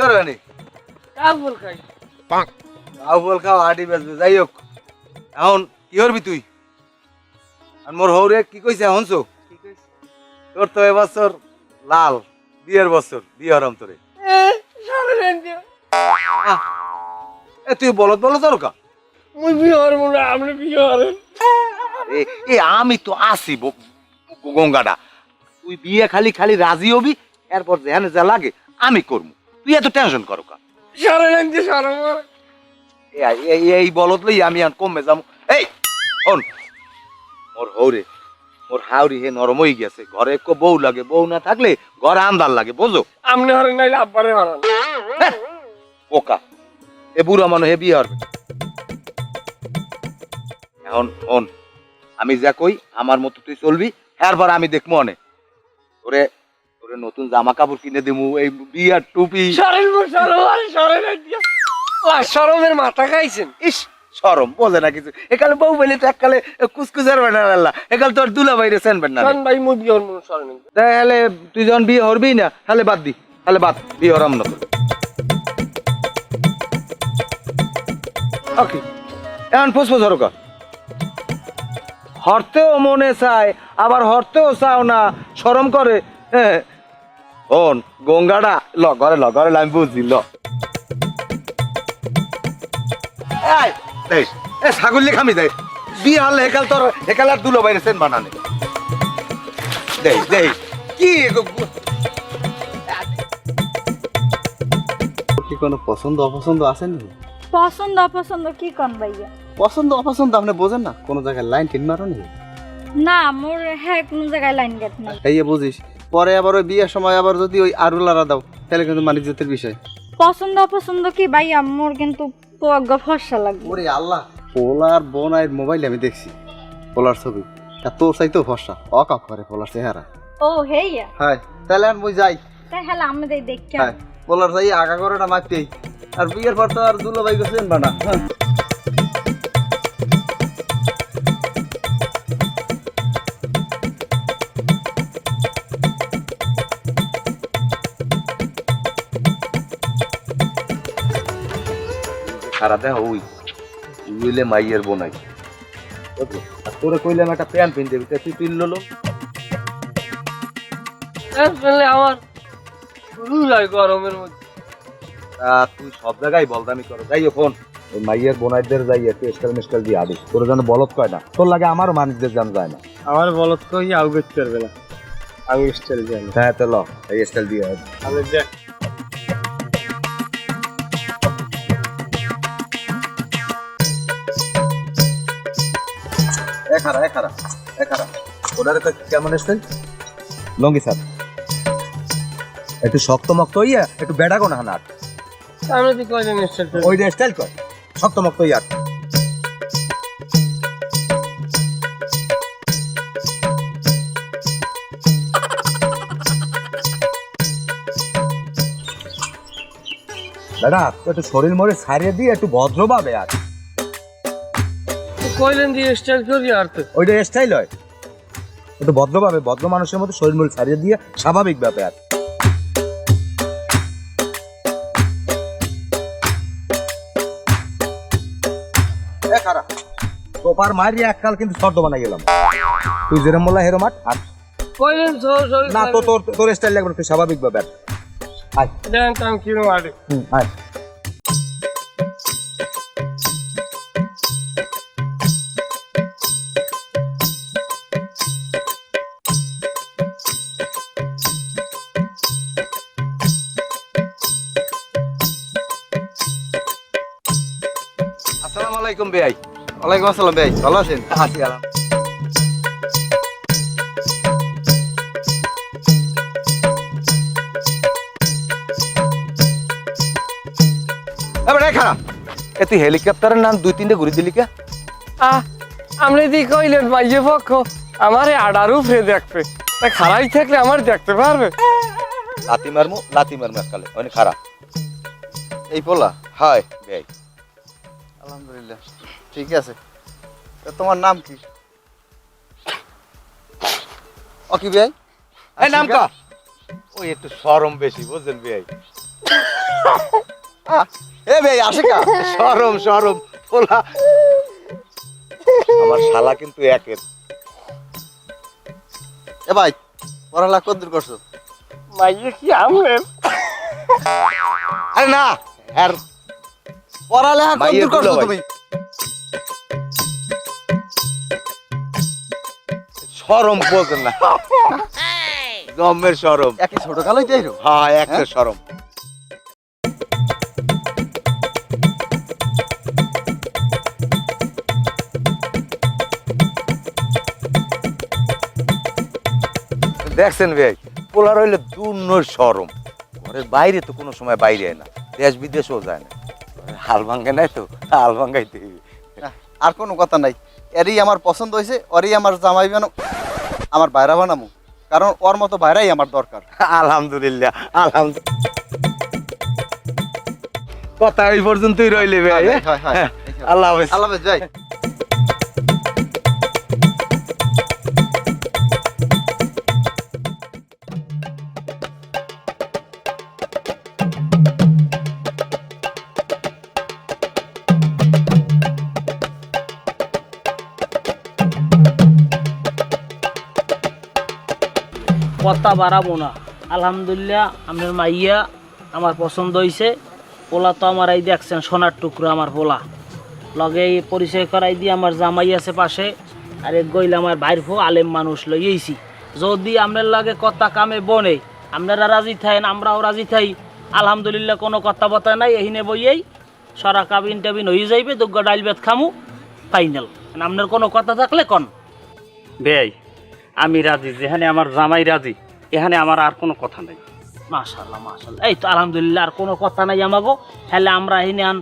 করবে নি খাই। বল খাও হাঁটি বেচবে যাই হোক। এখন কি করবি তুই। আর মোর হৌরে কি কইছে হনছো তোর তো এবছর লাল বিয়ের বছর বিয়ে হরাম তোরে। এ তুই বলত বলত তোর কা? মুই বিয়ে হরবো না বিয়ে হরেন। এ আমি তো আসি গঙ্গাটা। তুই বিয়ে খালি খালি রাজি হবি এরপর যেখানে যা লাগে আমি করব তুই এত টেনশন করো কা সারে। রেঞ্জে সারে মারে এই- বলত লই আমি আর কমে যাব। এই শোন মোর হৌরে মোর হাউরি হে নরম হয়ে গেছে। ঘরে একো বউ লাগে বউ না থাকলে ঘরে আন্দার লাগে বোঝো? আপনি হরেন নাইলে আব্বারে হরান। পোকা এ বুড়া মানুষ হে বিয়ে হবে এখন শোন আমি যা কই আমার মতো তুই চলবি এরপর আমি দেখব অনেক তোরে তোরে নতুন জামা কাপড় কিনে দিমু এই বিয়ার টুপি। সরমের মাথা খাইছেন? ইস সরম বোঝে না কিছু। একালে বউ বলে তো এককালে কুসকুসের বেনা আল্লাহ একাল তোর দুলা বাইরে সেনবেন না ভাই মুই বিয়ে হরবো না সারে তাহলে তুই যখন বিয়ে হরবি না তাহলে বাদ দি। তাহলে বাদ বিয়ে হরাম না ওকে এখন ফুসফুস হরকা হরতেও মনে চায় আবার হরতেও চাও না শরম করে হ্যাঁ। ওন গঙ্গাটা ল ঘরে ল ঘরে আমি বুঝছি ল। এ ছাগল খামি দেয় বিয়ে হলে হেকাল তোর হেকাল আর দুলো বাইরে সেন বানানে। দেই দেই কি গো- গো- কি কোনো পছন্দ অপছন্দ আছে নি পছন্দ অপছন্দ কি কন ভাইয়া? পছন্দ অপছন্দ আপনি বোঝেন না কোনো জায়গায় লাইন টিন মারো নি না মোর হ্যাঁ কোনো জায়গায় লাইন গেট নাই। এই বুঝিস পরে আবার ওই বিয়ের সময় আবার যদি ওই আরুলারা দাও তাহলে কিন্তু মানিজ্যতের বিষয়। পছন্দ অপছন্দ কি ভাইয়া মোর কিন্তু ফর্সা লাগবে। ওরে আল্লাহ পোলার মোবাইলে আমি দেখছি পোলার ছবি। তা তোর চাইতেও ফর্সা অকাপ করে পোলার চেহারা। ও হেইয়া? হ্যাঁ তাহলে আর মুই যাই। তাই হ্যাঁ আমাদের দেখে হ্যাঁ পোলার যাই আগা করে না মারতেই। আর বিয়ের পর তো আর দুলো ভাই গেছেন বানা সারা দেহ ওই উইলে মাইয়ের বোনাই। বুঝলো? আর তোরে কইলাম একটা প্যান্ট পিন দেবি তুই পিন ললো আমার শুরু গরমের মধ্যে। তুই সব জায়গায় বলদামি করো। যাই ফোন ওই মাইয়ের বোনাইদের যাই একটু স্টাইল মিস্টাইল দিয়ে আদিস। তোর যেন বলত কয় না তোর লাগে আমারও মানুষদের জান যায় না। আমার বলত কই আউগেট করবে না আমি স্টাইল জানি হ্যাঁ তো ল এই স্টাইল দিয়ে আমি দেখ এ খারা এ খারা এ খারা ওটার একটা কেমন লঙ্গি স্যার। একটু শক্ত মক্ত হইয়া একটু বেড়া গোনা হানার আমি তো কয়জন স্টাইল কর শক্ত মক্ত হইয়া দাদা একটু শরীর মরে ছাড়িয়ে দিয়ে একটু ভদ্রভাবে আর। দিয়ে স্টাইল করি আর তো। ওইটা স্টাইল হয়। একটু ভদ্রভাবে ভদ্র মানুষের মতো শরীর মরে ছাড়িয়ে দিয়ে স্বাভাবিক ব্যাপার। তোপার মারিয়ে এককাল কিন্তু শর্ত বানাই গেলাম। তুই যেরম বললা হেরো মাঠ আর শরীর না তো তোর তোর স্টাইল লাগবে তুই স্বাভাবিক ব্যাপার। আয়। দেন আমি কিরম আরে। হুম, আয়। আলাইকুম বেআই ওয়ালাইকুম আসসালাম ভাই ভালো আছেন? আছি আলাম এবার খারাপ। এ তুই হেলিকপ্টারের নাম দুই তিনটে ঘুরে দিলি কে? আহ আপনি দি কইলেন মাইয়ে পক্ষ আমারে আডার উপরে দেখবে। তা খারাই থাকলে আমার দেখতে পারবে। লাতি মারমু লাতি মারমু এককালে অনেক খারাপ। এই পোলা বেআই আলহামদুলিল্লাহ। ঠিক আছে। তোমার নাম কি? ও কি ভাই? এই নাম কা ওই একটু শরম বেশি বেআই আহ, এ ভাই আসে কা সরম সরম পোলা। আমার শালা কিন্তু একের। এ ভাই পড়ালেখা কত দূর করছ মাইয়ে কি আমলের আরে না আর পড়ালেখা কত মাইয়ের দূর করছ তুমি? সরম না। সরম ছোট কালোই তাই রো হ্যাঁ একটা সরম দেখছেন ভাই পোলার হইলে দূর সরম ঘরের বাইরে তো কোনো সময় বাইরে হয় না দেশ বিদেশেও যায় না। হাল ভাঙ্গে নাই তো হাল ভাঙ্গাইতে। আর কোনো কথা নাই। এরই আমার পছন্দ হয়েছে ওরই আমার জামাই বানো আমার বাইরা বানামু কারণ ওর মতো বাইরাই আমার দরকার। আলহামদুলিল্লাহ আলহামদুলিল্লাহ। কথা এই পর্যন্তই রইলে ভাই হয়, হয়, হয়। আল্লাহ হাফেজ। আল্লাহ হাফেজ, যাই। কথা বাড়াবো না। আলহামদুলিল্লাহ, আপনার মাইয়া আমার পছন্দ হয়েছে পোলা তো আমার এই দেখছেন, সোনার টুকরো আমার পোলা। লগে পরিচয় করাই দিয়ে আমার জামাই আছে পাশে, আর এক গইলে আমার ভাইর ফো আলেম মানুষ লইয়েছি যদি আপনার লাগে কথা কামে বনে, আপনারা রাজি থাকেন, আমরাও রাজি থাই। আলহামদুলিল্লাহ কোনো কথা বতা নাই, এহিনে বইয়েই সরা কাবিন টাবিন হয়ে যাইবে, দুগ্গা ডাইল বেত খামু ফাইনাল আপনার কোনো কথা থাকলে কন। বেয়াই আমি রাজি যেখানে আমার জামাই রাজি এখানে আমার আর কোনো কথা নাই। মাশাল্লাহ মাশাল্লাহ এই তো আলহামদুলিল্লাহ আর কোনো কথা নাই আমাগো। তাহলে আমরা এখানে আন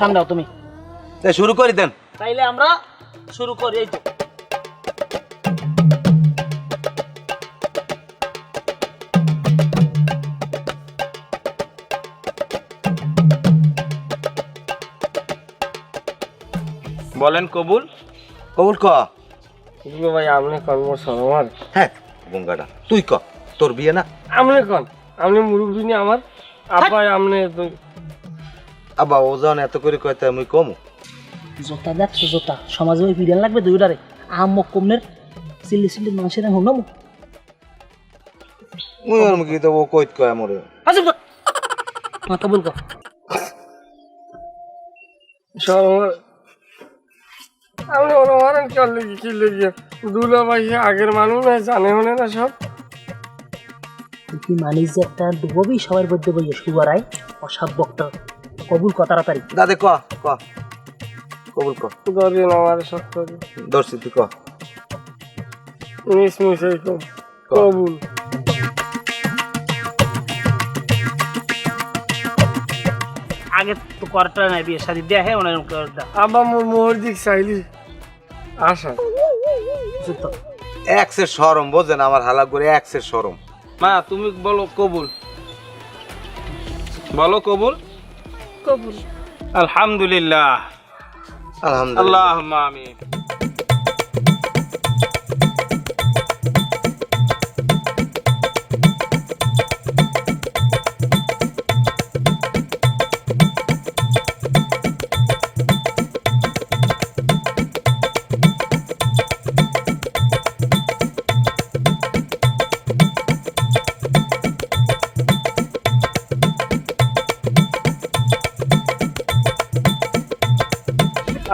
সামনে দাও তুমি। শুরু করে দেন। তাইলে আমরা শুরু করি এই তো। বলেন কবুল। কবুল ক? ভাই আমনে কন মোর সরমার? হ্যাঁ গঙ্গাটা। তুই ক তোর বিয়ে না? আমনে কন? আমনে মুরব্বী নি আমার? আব্বাই আমনে তো- আবা ওজন এত করে কয়তে আমি কমু? জোতা দেখছ জোতা। সমাজে ওই পিড়ান লাগবে দুইটারে আহম্মক কমনের সিল্লি সিল্লি মানুষের হোক না মুই আর মুখি তো ও কইত কয় আমরে। আসিফ মা কবুল সরমার আমনে ওরা মারেন কি লেগে কি লেগে? দুলা ভাই আগের মানুষ না জানে হনে না সব। তুই মানিস যে একটা ডুববি সবার মধ্যে বইয়ে সুয়ারাই অসাব্যক্ত কবুল কর তাড়াতাড়ি। দাদে ক ক। কবুল ক দরিন আমার সব করে দর্শি তুই ক। মিস মিস এই কবুল। আগে তো করটা নাই বিয়ে শাদি। দেখে ওনার করটা আব্বা মোর মোর দিক চাইলি। আশা এক্সের সরম বোঝেন আমার হালা করে এক্সের সরম। মা তুমি বলো কবুল। বলো কবুল? কবুল। আলহামদুলিল্লাহ। আলহামদুলিল্লাহ। আল্লাহ আমিন।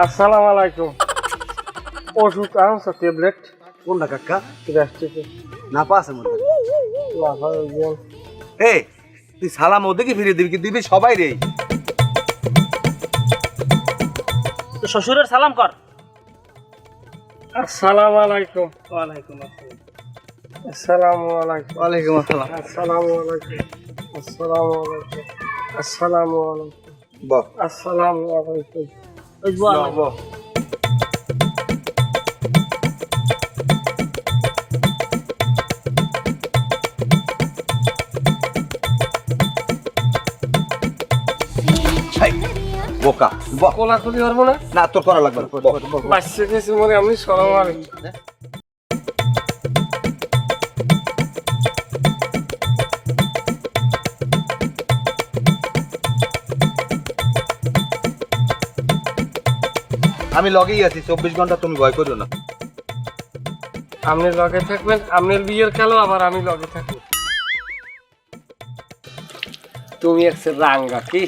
আসসালামু আলাইকুম ওষুধ আনছো ট্যাবলেট কোনটা কাকা গ্যাস্ট্রিকে না পাশে মধ্যে এ তুই সালাম ওদিকে ফিরে দিবি কি দিবি সবাই রে তো শ্বশুরের সালাম কর। আসসালামু আলাইকুম ওয়ালাইকুম আসসালাম। আসসালামু আলাইকুম ওয়ালাইকুম আসসালাম। আসসালামু আলাইকুম আসসালামু আলাইকুম আসসালামু আলাইকুম বল আসসালামু আলাইকুম এই, বোকা বকলা খুলি পারব না না তোর করা লাগবে না। বাচ্চা মনে আমি সরম আর আমি লগেই আছি চব্বিশ ঘণ্টা তুমি ভয় করিও না। আপনি লগে থাকবেন আপনার বিয়ের কালো আবার আমি লগে থাকব। তুমি একসে রাঙ্গা কি?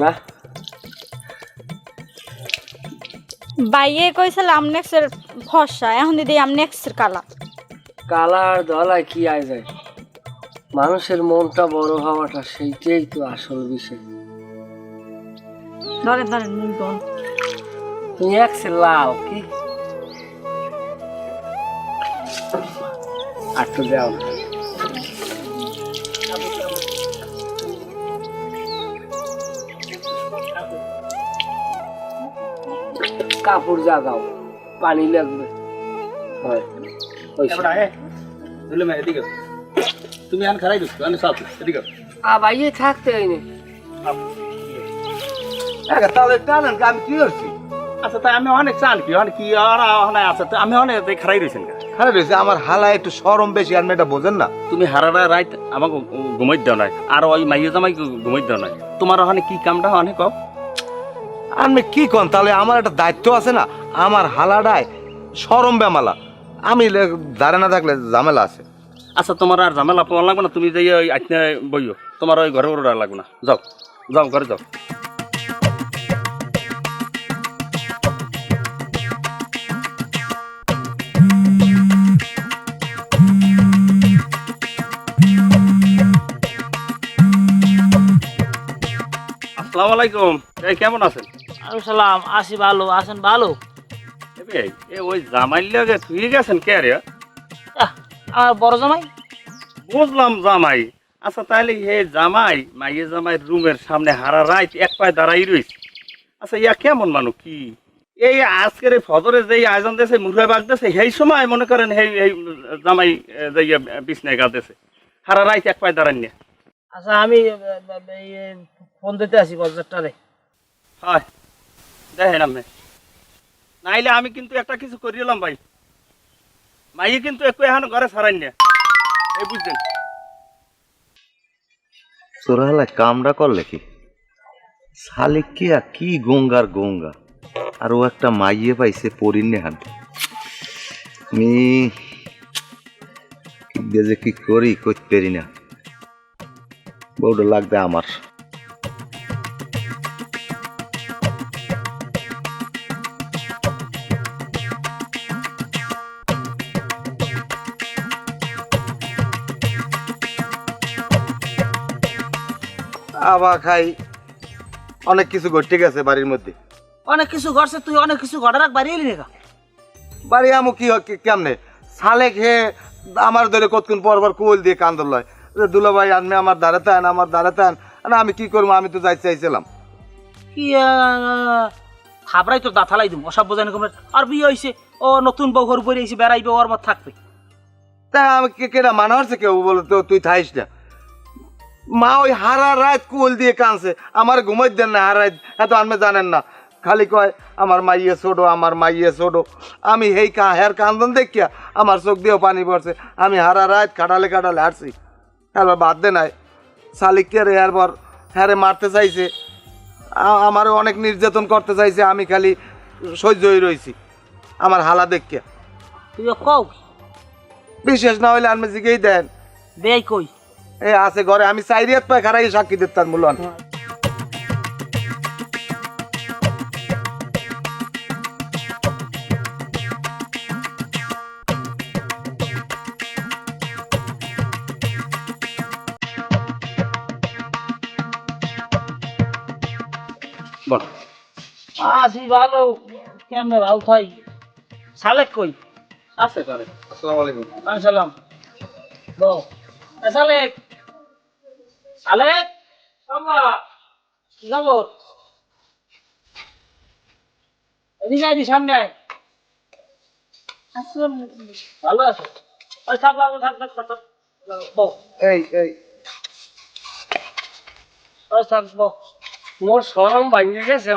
না? বাইয়ে কইছিল আমনেক্সের ফর্সা এখন দিদি আমনেক্সের কালা। কালার দলায় কি আয় যায়? মানুষের মনটা বড় হওয়াটা সেইটাই তো আসল বিষয়। ধরেন ধরেন মুখ ধন তুমি একসে লাল কি আর তো যাও না। কাপড় জাগাও পানি লাগবে হয় ওই এদিকে তুমি আন খারাই দিচ্ছ আমি সাথে এদিকে আবাইয়ে থাকতে হয়নি তাহলে টানেন আমি কি করছি? আচ্ছা তাই আমি অনেক চান কি অনেক কি আর অনেক আছে আমি অনেক খারাই রয়েছেন আমার হালা একটু সরম বেশি আর মেয়েটা বোঝেন না। তুমি হারারা রাইত আমাকে ঘুমাই দাও নাই আর ওই মাইয়ে জামাই ঘুমাই দাও নাই তোমার ওখানে কি কামটা অনেক কও? আমি কি কন তাহলে আমার একটা দায়িত্ব আছে না আমার হালাডায় সরম বেমালা। আমি দাঁড়ে না থাকলে ঝামেলা আছে। আচ্ছা তোমার আর ঝামেলা লাগবে না তুমি যাই ওই আইনে বইও তোমার ওই ঘরে ঘরে লাগবে না। যাও যাও ঘরে যাও। আসসালামু আলাইকুম। এই কেমন আছেন? সালাম আসি ভালো। আছেন ভালো? ওই জামাই লাগে তুই গেছেন কে রে? আমার বড় জামাই? বুঝলাম জামাই। আচ্ছা তাহলে হে জামাই মাইয়ে জামাই রুমের সামনে হারা রাইত এক পায়ে দাঁড়াই রইছে। আচ্ছা ইয়া কেমন মানুষ কি? এই আজকের এই ফজরে যেই আয়োজন দেশে মুরগা বাগ সেই সময় মনে করেন এই এই জামাই যাইয়া বিছনায় গা দেশে হারা রাইত এক পায়ে দাঁড়ান নিয়ে আচ্ছা আমি ফোন দিতে আসি বাজারটারে। হয় দেখেন আপনি। নাইলে আমি কিন্তু একটা কিছু করিলাম ভাই। মাইয়ে কিন্তু একটু এখন ঘরে ছাড়াই এই বুঝছেন? তোরা হালা কামড়া করলে কি? শালিক কি আর কি গঙ্গার গঙ্গা? আর ও একটা মাইয়ে পাইছে পরিনে হান আমি কি যে কি করি করতে পারি না। বউটা লাগবে আমার। আবার খাই অনেক কিছু ঘটে গেছে বাড়ির মধ্যে। অনেক কিছু ঘটছে তুই অনেক কিছু ঘটে রাখ বাড়ি এলি রেখা বাড়ি আমু কি কেমনে? সালেক হে আমার ধরে কতক্ষণ পর পর কুল দিয়ে কান্দর লয়। যে দুলা ভাই আনমে আমার দাঁড়াতে আন আমার দাঁড়াতে আন না আমি কি করব আমি তো যাইতে চাইছিলাম। কি থাবরাই তোর দাঁথালাই দিম অসভ্য জানি কমে আর বিয়ে হয়েছে ও নতুন বউ ঘর বই এসে বেড়াইবে ওর মত থাকবে। তা আমি কে কেটা মানা হচ্ছে কেউ বলে তো তুই থাইস না। মা ওই হারা রাত কুল দিয়ে কানছে আমার ঘুমাই দেন না হারা রাত। এত আনমে জানেন না। খালি কয় আমার মাইয়ে ছোটো আমার মাইয়ে ছোটো। আমি হেই কা হের কান্দন দেখিয়া আমার চোখ দিয়েও পানি পড়ছে। আমি হারা রাত কাটালে কাটালে হাঁটছি। এবার বাদ দে নাই। শালিককে রে এরপর হ্যারে মারতে চাইছে। আমারও অনেক নির্যাতন করতে চাইছে। আমি খালি সহ্যই রয়েছি আমার হালা দেখিয়া। তুই কও বিশেষ না হইলে আনমে জিগেই দেন। বেয়াই কই এ আছে ঘরে। আমি চাইরিয়াত পাই খারাই সাক্ষী দিতাম মূল্যান বল। আসি ভালো কেমনে ভালো থাই? সালেক কই? আছে করে আসসালামু আলাইকুম। আমি সালাম। সালেক। সালেক বাবা কি এদিকে আইদি সামনে আয়। আসলাম ভালো আছো? ওই থাক বাবু থাক থাক থাক, থাক বউ এই এই। ওই থাক মোর সরম ভাঙে গেছে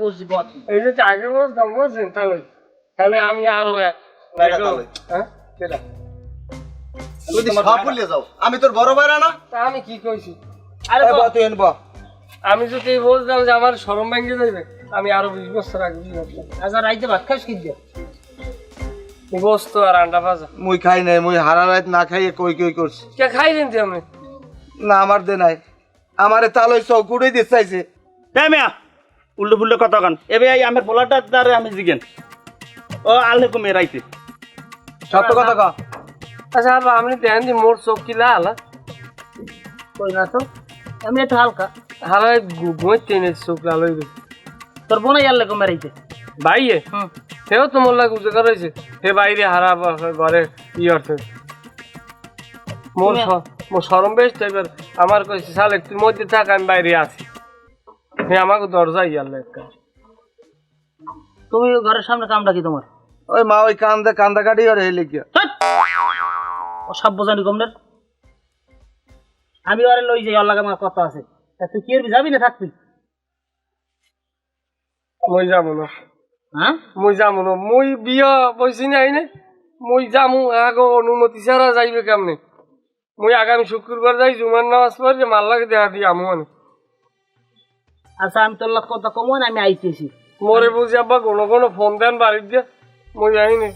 বুঝছি এই যে আগে বলতাম বলছেন তাহলে তাহলে আমি আরও হ্যাঁ যদি সব ভুলে যাও। আমি তোর বড় ভাইরা না? তা আমি কি কইছি? আরে বা তুই এনে আমি যদি বলতাম যে আমার সরম ভেঙে যাইবে আমি আরও বিশ বছর আগে বিয়ে করতাম। আচ্ছা রাইতে ভাত খাইস কি দিয়ে? গোস্ত আর আন্ডা ভাজা। মুই খাই নাই মুই হারা রাত না খাইয়ে কই কই করছি। কে খাইলেন তুই আমি? না আমার দে নাই। আমারে তালই চৌকুড়ে দিতে চাইছে। মিয়া উল্টো ফুল্টো কথা কান। এবে এই আমার পোলাটা দ্বারে আমি জিগেন। ও আলে কমে রাইতে। সত্য কথা ক আচ্ছা আবার আপনি দেখেন যে মোর চোখ কি লাল? কই না তো? আমি একটু হালকা। হারাই ঘুমাইতে নেই চোখ লাল হয়ে গেছে তোর বোনাই আল্লে কমে রাইতে ভাইয়ে হুম। সেও তো মোর লাগে উজে করেছে সে বাইরে হারা ঘরে ই অর্থে। মোর মোর সরম বেশ এবার। আমার কইছে সালে তুই মধ্যে থাক আমি বাইরে আছি। সে আমাকে দরজা ইয়ার লেখা তুমি ঘরের সামনে কামটা কি তোমার? ওই মা ওই কান্দা কান্দা কাটি আর হেলে কি ও সভ্য জানি কমনের আমি ওরে লই যাই ওর লাগে আমার কথা আছে। তা তুই কি এর যাবি না থাকবি? মই যাব না। হ্যাঁ? মই যাব না। মই বিয়া বসি নাই নে মই যামু আগে অনুমতি ছাড়া যাইবে কেমনে? মই আগামী শুক্রবার যাই জুমার নামাজ পড়ে মাল্লাকে দেখা দিয়ে আমু মানে আচ্ছা আমি তোর লক্ষ কথা কমন আমি আইতেছি। মোরে বুঝি আব্বা কোনো কোনো ফোন দেন বাড়ির দিয়ে। মই যাইনি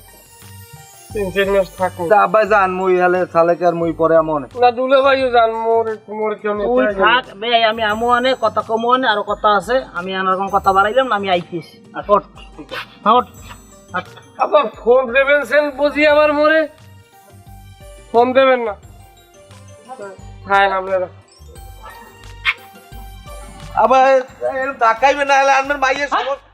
তিন মাস থাকব তা জান মুই হেলে সালেকে আর মুই পরে মনে না দুলে ভাইও জান মোর মোর কেউ নেই তুই থাক বে আমি আমু আনে কথা কমু আনে আরও কথা আছে আমি আনার কোনো কথা বাড়াইলাম না আমি আর হট হট। আবার ফোন দেবেন সেন বুঝি আমার মোরে? ফোন দেবেন না। হ্যাঁ আপনারা আবার ধাক্কাইবে না হলে আমার মাইয়ের সমস্যা